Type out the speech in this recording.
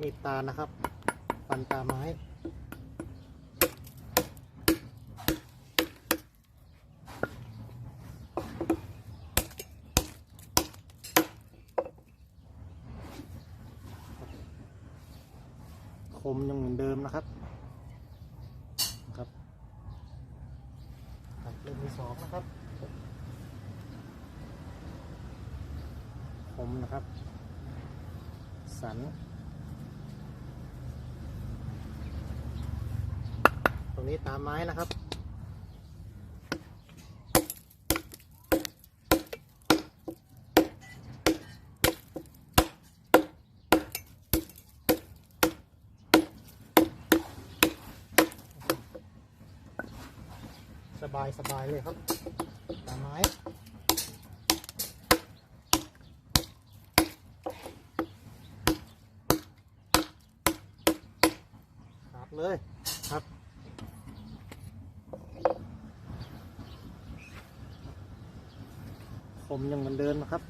มีดตานะครับ ฟันตาไม้คมยังเหมือนเดิมนะครับครับเล่มที่สองนะครับ คมนะครับ สัน รงนี้ตามไม้นะครับสบายสบายเลยครับตามไม้ขาดเลยครับ มยังเหมือนเดิมนะครับ